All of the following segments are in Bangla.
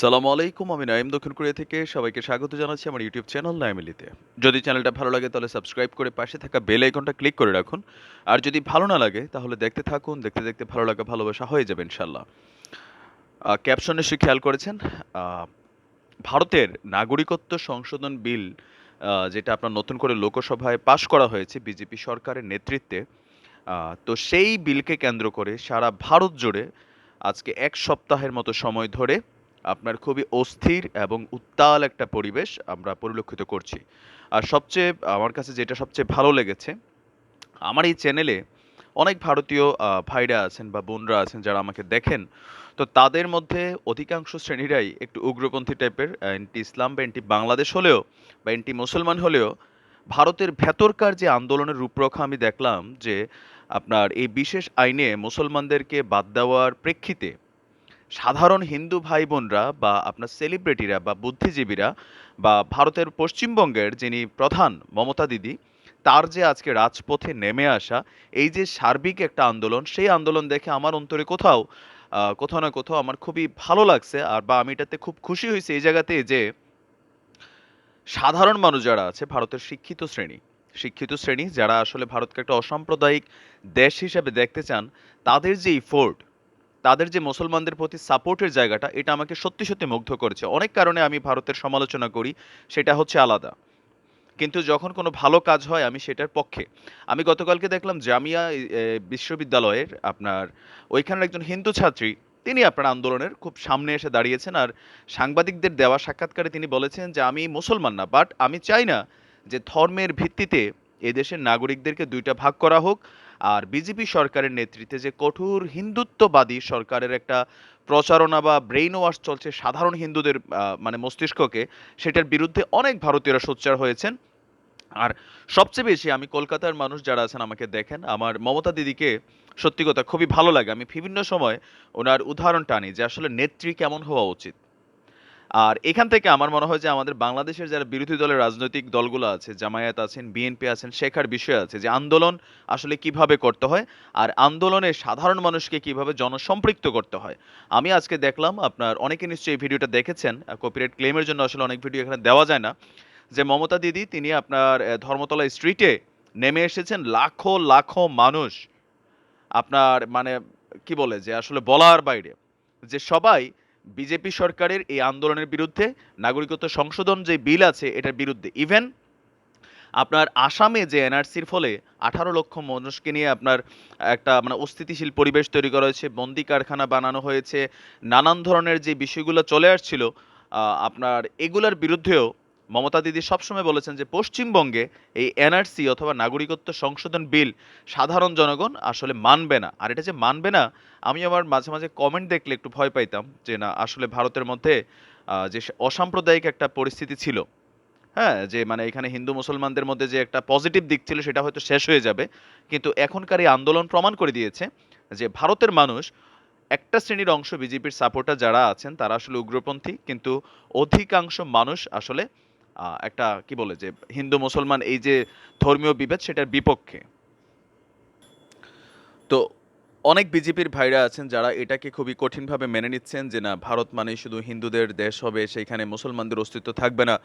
সালামু আলাইকুম, আমি নাইম দক্ষিণ কোরিয়া থেকে সবাইকে স্বাগত জানাচ্ছি আমার ইউটিউব চ্যানেল নাইমিলিতে। যদি চ্যানেলটা ভালো লাগে তাহলে সাবস্ক্রাইব করে পাশে থাকা বেল আইকনটা ক্লিক করে রাখুন। আর যদি ভালো না লাগে তাহলে দেখতে থাকুন, দেখতে দেখতে ভালো লাগা, ভালোবাসা হয়ে যাবে ইনশাল্লাহ ক্যাপশনে নিশ্চয়ই খেয়াল করেছেন ভারতের নাগরিকত্ব সংশোধন বিল যেটা আপনার নতুন করে লোকসভায় পাশ করা হয়েছে বিজেপি সরকারের নেতৃত্বে তো সেই বিলকে কেন্দ্র করে সারা ভারত জুড়ে আজকে এক সপ্তাহের মতো সময় ধরে আপনার খুবই অস্থির এবং উত্তাল একটা পরিবেশ আমরা পরিলক্ষিত করছি। আর সবচেয়ে, আমার কাছে যেটা সবচেয়ে ভালো লেগেছে, আমার এই চ্যানেলে অনেক ভারতীয় ভাইরা আছেন বা বোনরা আছেন যারা আমাকে দেখেন, তো তাদের মধ্যে অধিকাংশ শ্রেণীরাই একটু উগ্রপন্থী টাইপের অ্যান্টি ইসলাম বা অ্যান্টি বাংলাদেশ হলেও বা অ্যান্টি মুসলমান হলেও ভারতের ভেতরকার যে আন্দোলনের রূপরেখা আমি দেখলাম যে আপনার এই বিশেষ আইনে মুসলমানদেরকে বাদ দেওয়ার প্রেক্ষিতে সাধারণ হিন্দু ভাই বোনরা বা আপনার সেলিব্রিটিরা বা বুদ্ধিজীবীরা বা ভারতের পশ্চিমবঙ্গের যিনি প্রধান মমতা দিদি, তার যে আজকে রাজপথে নেমে আসা, এই যে সার্বিক একটা আন্দোলন, সেই আন্দোলন দেখে আমার অন্তরে কোথাও কোথাও না কোথাও আমার খুবই ভালো লাগছে। আর বা আমি এটাতে খুব খুশি হয়েছি এই জায়গাতে যে সাধারণ মানুষ যারা আছে, ভারতের শিক্ষিত শ্রেণি শিক্ষিত শ্রেণি, যারা আসলে ভারতকে একটা অসাম্প্রদায়িক দেশ হিসেবে দেখতে চান, তাদের যে ইফোর্ট তাদের যে মুসলমানদের প্রতি সাপোর্টের জায়গাটা, এটা আমাকে সত্যি সত্যি মুগ্ধ করেছে। অনেক কারণে আমি ভারতের সমালোচনা করি, সেটা হচ্ছে আলাদা। কিন্তু যখন কোনো ভালো কাজ হয়, আমি সেটার পক্ষে। আমি গতকালকে দেখলাম জামিয়া বিশ্ববিদ্যালয়ের আপনার ওইখানের একজন হিন্দু ছাত্রী, তিনি আপনার আন্দোলনের খুব সামনে এসে দাঁড়িয়েছেন আর সাংবাদিকদের দেওয়া সাক্ষাৎকারে তিনি বলেছেন যে, আমি মুসলমান না বাট আমি চাই না যে ধর্মের ভিত্তিতে এদেশের নাগরিকদেরকে দুইটা ভাগ করা হোক আর বিজেপি সরকারের নেতৃত্বে যে কঠোর হিন্দুত্ববাদী সরকারের একটা প্রচারণা বা ব্রেইন ওয়াশ চলছে সাধারণ হিন্দুদের মানে মস্তিষ্ককে, সেটার বিরুদ্ধে অনেক ভারতীয়রা সোচ্চার হয়েছেন। আর সবচেয়ে বেশি আমি কলকাতার মানুষ যারা আছেন আমাকে দেখেন, আমার মমতা দিদিকে সত্যি কথা খুবই ভালো লাগে। আমি বিভিন্ন সময় ওনার উদাহরণ টানি যে আসলে নেত্রী কেমন হওয়া উচিত। আর এখান থেকে আমার মনে হয় যে আমাদের বাংলাদেশের যারা বিরোধী দলের রাজনৈতিক দলগুলো আছে, জামায়াত আছেন বিএনপি আছেন শেখার বিষয় আছে যে আন্দোলন আসলে কীভাবে করতে হয় আর আন্দোলনে সাধারণ মানুষকে কীভাবে জনসম্পৃক্ত করতে হয়। আমি আজকে দেখলাম আপনার অনেকে নিশ্চয়ই ভিডিওটা দেখেছেন কপিরাইট ক্লেমের জন্য আসলে অনেক ভিডিও এখানে দেওয়া যায় না, যে মমতা দিদি তিনি আপনার ধর্মতলা স্ট্রিটে নেমে এসেছেন লাখো লাখো মানুষ। আপনার মানে কি বলে যে আসলে বলার বাইরে। যে সবাই বিজেপি সরকারের এই আন্দোলনের বিরুদ্ধে নাগরিকত্ব সংশোধন যে বিল আছে এটার বিরুদ্ধে। ইভেন আপনার আসামে যে এনআরসির ফলে আঠারো লক্ষ মানুষকে নিয়ে আপনার একটা মানে অস্থিতিশীল পরিবেশ তৈরি করা হয়েছে, বন্দি কারখানা বানানো হয়েছে, নানান ধরনের যে বিষয়গুলো চলে আসছিল আপনার এগুলার বিরুদ্ধেও মমতা দিদি সবসময় বলেছেন যে পশ্চিমবঙ্গে এই এনআরসি অথবা নাগরিকত্ব সংশোধন বিল সাধারণ জনগণ আসলে মানবে না। আর এটা যে মানবে না, আমি আমার মাঝে মাঝে কমেন্ট দেখলে একটু ভয় পাইতাম যে না, আসলে ভারতের মধ্যে যে অসাম্প্রদায়িক একটা পরিস্থিতি ছিল হ্যাঁ যে মানে এখানে হিন্দু মুসলমানদের মধ্যে যে একটা পজিটিভ দিক ছিল সেটা হয়তো শেষ হয়ে যাবে। কিন্তু এখনকার এই আন্দোলন প্রমাণ করে দিয়েছে যে ভারতের মানুষ, একটা শ্রেণির অংশ বিজেপির সাপোর্টার যারা আছেন, তারা আসলে উগ্রপন্থী, কিন্তু অধিকাংশ মানুষ আসলে একটা কি বলে যে হিন্দু মুসলমান এই যে ধর্মীয় বিভেদ সেটার বিপক্ষে। তো অনেক বিজেপির ভাইরা আছেন যারা এটাকে খুবই কঠিনভাবে মেনে নিচ্ছেন যে না, ভারত মানে শুধু হিন্দুদের দেশ হবে, সেইখানে মুসলমানদের অস্তিত্ব থাকবে না।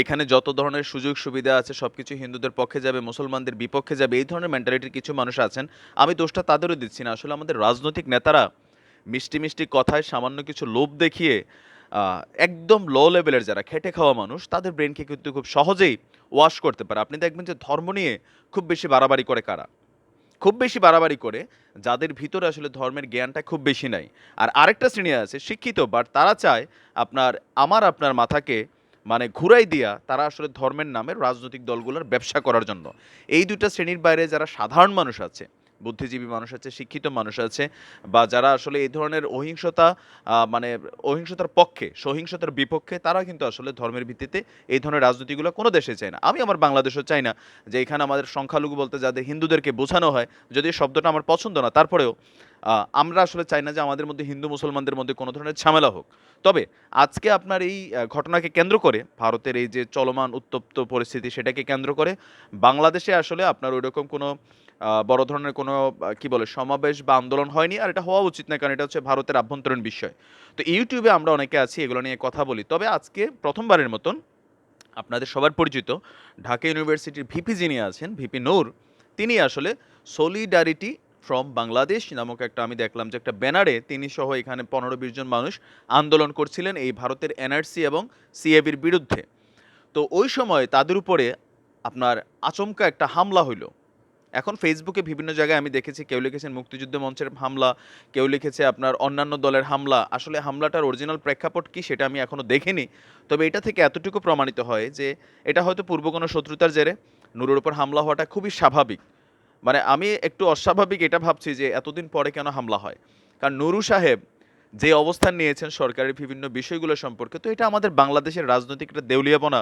এখানে যত ধরনের সুযোগ সুবিধা আছে সব কিছু হিন্দুদের পক্ষে যাবে, মুসলমানদের বিপক্ষে যাবে, এই ধরনের মেন্টালিটির কিছু মানুষ আছেন। আমি দোষটা তাদেরও দিচ্ছি না। আসলে আমাদের রাজনৈতিক নেতারা মিষ্টি মিষ্টি কথায় সামান্য কিছু লোভ দেখিয়ে একদম লো লেভেলের যারা খেটে খাওয়া মানুষ, তাদের ব্রেনকে কিন্তু খুব সহজেই ওয়াশ করতে পারে। আপনি দেখবেন যে ধর্ম নিয়ে খুব বেশি বাড়াবাড়ি করে কারা? খুব বেশি বাড়াবাড়ি করে যাদের ভিতরে আসলে ধর্মের জ্ঞানটা খুব বেশি নাই। আর আরেকটা শ্রেণি আছে, শিক্ষিত বাট তারা চায় আপনার, আমার, আপনার মাথাকে মানে ঘুরাই দিয়া তারা আসলে ধর্মের নামে রাজনৈতিক দলগুলোর ব্যবসা করার জন্য। এই দুইটা শ্রেণির বাইরে যারা সাধারণ মানুষ আছে বুদ্ধিজীবী মানুষ আছে, শিক্ষিত মানুষ আছে, বা যারা আসলে এই ধরনের অহিংসতা মানে অহিংসতার পক্ষে, সহিংসতার বিপক্ষে, তারা কিন্তু আসলে ধর্মের ভিত্তিতে এই ধরনের রাজনীতিগুলো কোনো দেশে চায় না। আমি আমার বাংলাদেশও চাই না যে এখানে আমাদের সংখ্যালঘু বলতে যাদের হিন্দুদেরকে বোঝানো হয় যদি শব্দটা আমার পছন্দ না, তারপরেও আমরা আসলে চাই না যে আমাদের মধ্যে হিন্দু, মুসলমানদের মধ্যে কোনো ধরনের ঝামেলা হোক। তবে আজকে আপনার এই ঘটনাকে কেন্দ্র করে, ভারতের এই যে চলমান, উত্তপ্ত পরিস্থিতি সেটাকে কেন্দ্র করে, বাংলাদেশে আসলে আপনার ওইরকম কোনো বড় ধরনের কোনো কি বলে, সমাবেশ বা আন্দোলন হয়নি, আর এটা হওয়া উচিত না, কারণ এটা হচ্ছে ভারতের আভ্যন্তরীণ বিষয়। তো ইউটিউবে আমরা অনেকে আছি, এগুলো নিয়ে কথা বলি। তবে আজকে প্রথমবারের মতন আপনাদের সবার পরিচিত ঢাকা ইউনিভার্সিটির ভিপি যিনি আছেন, ভিপি নূর, তিনি আসলে সলিডারিটি ফ্রম বাংলাদেশ নামক একটা, আমি দেখলাম যে একটা ব্যানারে তিনি সহ এখানে পনেরো বিশ জন মানুষ আন্দোলন করছিলেন এই ভারতের এনআরসি এবং সিএবির বিরুদ্ধে। তো ওই সময় তাদের উপরে আপনার আচমকা একটা হামলা হইল। এখন ফেসবুকে বিভিন্ন জায়গায় আমি দেখেছি কেউ লিখেছেন মুক্তিযুদ্ধ মঞ্চের হামলা, কেউ লিখেছে আপনার অন্যান্য দলের হামলা। আসলে হামলাটার অরিজিনাল প্রেক্ষাপট কি সেটা আমি এখনও দেখিনি। তবে এটা থেকে এতটুকু প্রমাণিত হয় যে এটা হয়তো পূর্ব কোনো শত্রুতার জেরে নুরুর উপর হামলা হওয়াটা খুবই স্বাভাবিক। মানে আমি একটু অস্বাভাবিক এটা ভাবছি যে এতদিন পরে কেন হামলা হয়? কারণ নুরু সাহেব যে অবস্থান নিয়েছেন সরকারের বিভিন্ন বিষয়গুলো সম্পর্কে, তো এটা আমাদের বাংলাদেশের রাজনৈতিক একটা দেউলিয়াপনা।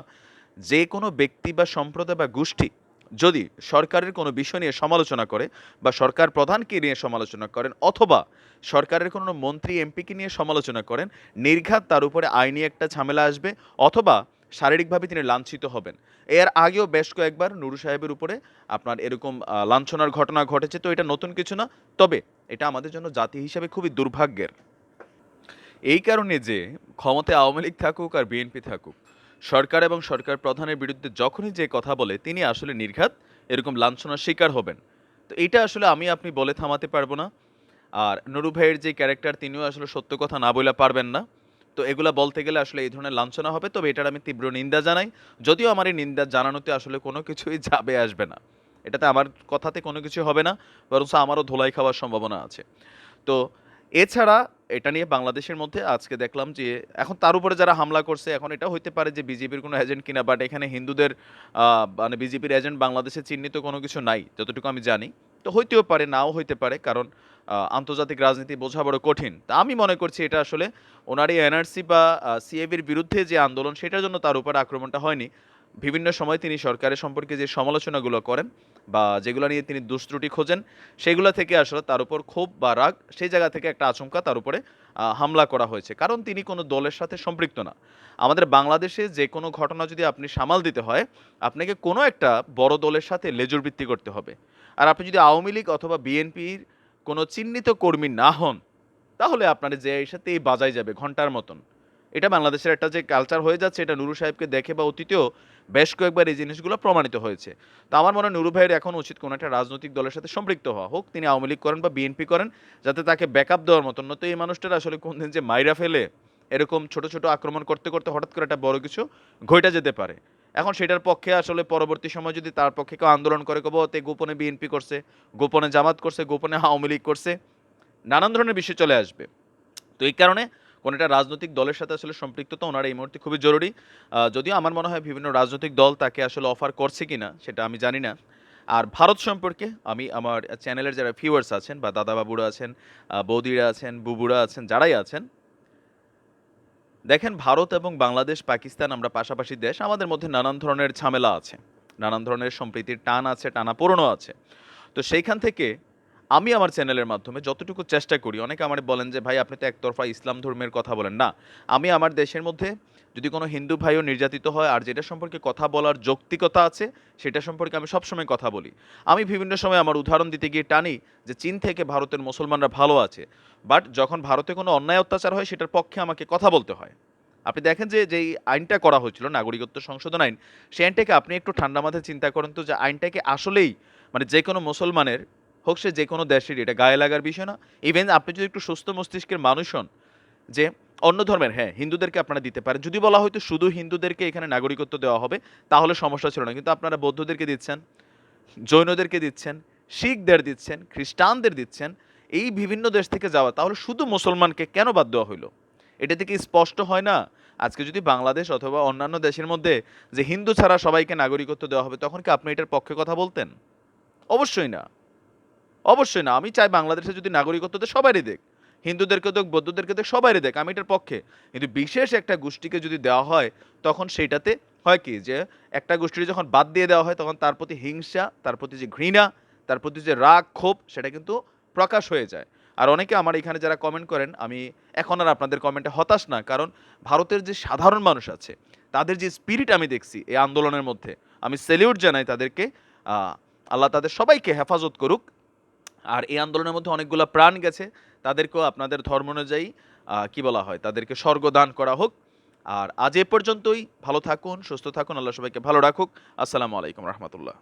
যে কোনো ব্যক্তি বা সম্প্রদায় বা গোষ্ঠী যদি সরকারের কোনো বিষয় নিয়ে সমালোচনা করে বা সরকার প্রধানকে নিয়ে সমালোচনা করেন অথবা সরকারের কোনো মন্ত্রী, এমপিকে নিয়ে সমালোচনা করেন, নির্ঘাত তার উপরে আইনি একটা ঝামেলা আসবে অথবা শারীরিকভাবে তিনি লাঞ্ছিত হবেন। এর আগেও বেশ কয়েকবার নুরু সাহেবের উপরে আপনার এরকম লাঞ্ছনার ঘটনা ঘটেছে, তো এটা নতুন কিছু না। তবে এটা আমাদের জন্য জাতি হিসাবে খুবই দুর্ভাগ্যের। এই কারণে যে ক্ষমতায় আওয়ামী লীগ থাকুক আর বিএনপি থাকুক সরকার এবং সরকার প্রধানের বিরুদ্ধে যখনই যে কথা বলে, তিনি আসলে নির্ঘাত এরকম লাঞ্ছনার শিকার হবেন। তো এটা আসলে আমি, আপনি বলে থামাতে পারব না। আর নুরু ভাইয়ের যে ক্যারেক্টার তিনিও আসলে সত্য কথা না বলে পারবেন না। তো এগুলা বলতে গেলে আসলে এই ধরনের লাঞ্ছনা হবে, তবে এটার আমি তীব্র নিন্দা জানাই। যদিও আমার এই নিন্দা জানানোতে আসলে কোনো কিছুই যাবে, আসবে না। এটাতে আমার কথাতে কোনো কিছু হবে না বরং আমারও ধোলাই খাওয়ার সম্ভাবনা আছে। তো এছাড়া এটা নিয়ে বাংলাদেশের মধ্যে আজকে দেখলাম যে এখন তার উপরে যারা হামলা করছে, এখন এটা হইতে পারে যে বিজেপির কোনো এজেন্ট কিনা বাট এখানে হিন্দুদের মানে বিজেপির এজেন্ট বাংলাদেশে চিহ্নিত কোনো কিছু নাই, যতটুকু আমি জানি। তো হইতেও পারে, নাও হইতে পারে, কারণ আন্তর্জাতিক রাজনীতি বোঝা বড় কঠিন। তা আমি মনে করছি এটা আসলে ওনার এই এনআরসি বা সিএবির বিরুদ্ধে যে আন্দোলন, সেটার জন্য তার উপর আক্রমণটা হয়নি। বিভিন্ন সময় তিনি সরকারের সম্পর্কে যে সমালোচনাগুলো করেন বা যেগুলো নিয়ে তিনি দুষ্ত্রুটি খোঁজেন, সেগুলো থেকে আসলে তার উপর ক্ষোভ বা রাগ, সেই জায়গা থেকে একটা আচমকা তার উপরে হামলা করা হয়েছে। কারণ তিনি কোনো দলের সাথে সম্পৃক্ত না। আমাদের বাংলাদেশে যে কোনো ঘটনা যদি আপনি সামাল দিতে হয়, আপনাকে কোনো একটা বড় দলের সাথে লেজুর বৃত্তি করতে হবে। আর আপনি যদি আওয়ামী লীগ অথবা বিএনপির কোনো চিহ্নিত কর্মী না হন, তাহলে আপনার যে এর সাথেই বাজাই যাবে, ঘণ্টার মতন। এটা বাংলাদেশের একটা যে কালচার হয়ে যাচ্ছে, এটা নুরু সাহেবকে দেখে বা অতীতেও বেশ কয়েকবার এই জিনিসগুলো প্রমাণিত হয়েছে। তো আমার মনে হয় নুরু ভাইয়ের এখন উচিত কোনো একটা রাজনৈতিক দলের সাথে সম্পৃক্ত হওয়া হোক, তিনি আওয়ামী লীগ করেন বা বিএনপি করেন, যাতে তাকে ব্যাকআপ দেওয়ার মতন। নয়তো এই মানুষটার আসলে কোন দিন যে মাইরা ফেলে এরকম ছোট ছোট আক্রমণ করতে করতে হঠাৎ করে একটা বড় কিছু ঘইটা যেতে পারে। এখন সেটার পক্ষে আসলে পরবর্তী সময় যদি তার পক্ষে কেউ আন্দোলন করে, কব তে গোপনে বিএনপি করছে, গোপনে জামাত করছে, গোপনে আওয়ামী লীগ করছে, নানান ধরনের বিষয় চলে আসবে। তো এই কারণে কোনো একটা রাজনৈতিক দলের সাথে আসলে সম্পৃক্ততা, ওনার এই মুহূর্তে খুবই জরুরি। যদিও আমার মনে হয় বিভিন্ন রাজনৈতিক দল তাকে আসলে অফার করছে কিনা, সেটা আমি জানি না। আর ভারত সম্পর্কে আমি আমার চ্যানেলের যারা ভিউয়ার্স আছেন বা দাদাবাবুরা আছেন বৌদিরা আছেন, বুবুরা আছেন, যারাই আছেন, দেখেন ভারত এবং বাংলাদেশ, পাকিস্তান আমরা পাশাপাশি দেশ, আমাদের মধ্যে নানান ধরনের ঝামেলা আছে। নানান ধরনের সম্প্রীতির টান আছে, টানা পোড়ানো আছে। তো সেইখান থেকে আমি আমার চ্যানেলের মাধ্যমে যতটুকু চেষ্টা করি, অনেকে আমার বলেন যে, ভাই, আপনি তো একতরফা ইসলাম ধর্মের কথা বলেন। না, আমি আমার দেশের মধ্যে যদি কোনো হিন্দু ভাইও নির্যাতিত হয় আর যেটা সম্পর্কে কথা বলার যৌক্তিকতা আছে, সেটা সম্পর্কে আমি সবসময় কথা বলি। আমি বিভিন্ন সময় আমার উদাহরণ দিতে গিয়ে টানি যে, চীন থেকে ভারতের মুসলমানরা ভালো আছে, বাট যখন ভারতে কোনো অন্যায় অত্যাচার হয়, সেটার পক্ষে আমাকে কথা বলতে হয়। আপনি দেখেন যে, যেই আইনটা করা হয়েছিল, নাগরিকত্ব সংশোধন আইন, সেই আইনটাকে আপনি একটু ঠান্ডা মাথায় চিন্তা করেন তো, যে আইনটাকে আসলেই মানে যে কোনো মুসলমানের হোক সে যে কোনো দেশের এটা গায়ে লাগার বিষয় না। ইভেন আপনি যদি একটু সুস্থ মস্তিষ্কের মানুষ হন, যে অন্য ধর্মের হ্যাঁ হিন্দুদেরকে আপনারা দিতে পারেন। যদি বলা হয়তো শুধু হিন্দুদেরকে এখানে নাগরিকত্ব দেওয়া হবে, তাহলে সমস্যা ছিল না। কিন্তু আপনারা বৌদ্ধদেরকে দিচ্ছেন, জৈনদেরকে দিচ্ছেন, শিখদের দিচ্ছেন, খ্রিস্টানদের দিচ্ছেন, এই বিভিন্ন দেশ থেকে যাওয়া, তাহলে শুধু মুসলমানকে কেন বাদ দেওয়া হইল? এটা থেকে স্পষ্ট হয় না? আজকে যদি বাংলাদেশ অথবা অন্যান্য দেশের মধ্যে যে হিন্দু ছাড়া সবাইকে নাগরিকত্ব দেওয়া হবে, তখন কি আপনি এটার পক্ষে কথা বলতেন? অবশ্যই না। অবশ্যই না, আমি চাই বাংলাদেশে যদি নাগরিকত্ব দেয়, সবারই দেখ। হিন্দুদেরকে দেখ, বৌদ্ধদেরকে দেখ, সবারই দেখ, আমি এটার পক্ষে। কিন্তু বিশেষ একটা গোষ্ঠীকে যদি দেওয়া হয়, তখন সেইটাতে হয় কি যে, একটা গোষ্ঠীর যখন বাদ দিয়ে দেওয়া হয়, তখন তার প্রতি হিংসা, তার প্রতি যে ঘৃণা, তার প্রতি যে রাগ, ক্ষোভ, সেটা কিন্তু প্রকাশ হয়ে যায়। আর অনেকে আমার এখানে যারা কমেন্ট করেন, আমি এখন আর আপনাদের কমেন্টে হতাশ না, কারণ ভারতের যে সাধারণ মানুষ আছে, তাদের যে স্পিরিট আমি দেখছি এই আন্দোলনের মধ্যে, আমি সেলিউট জানাই তাদেরকে আল্লাহ তাদের সবাইকে হেফাজত করুক আর এই আন্দোলনের মধ্যে অনেকগুলো প্রাণ গেছে, তাদেরকেও আপনাদের ধর্ম অনুযায়ী কি বলা হয়, তাদেরকে স্বর্গদান করা হোক। আর আজ এ পর্যন্তই, ভালো থাকুন, সুস্থ থাকুন, আল্লাহ সবাইকে ভালো রাখুক। আসসালামু আলাইকুম রহমতুল্লাহ।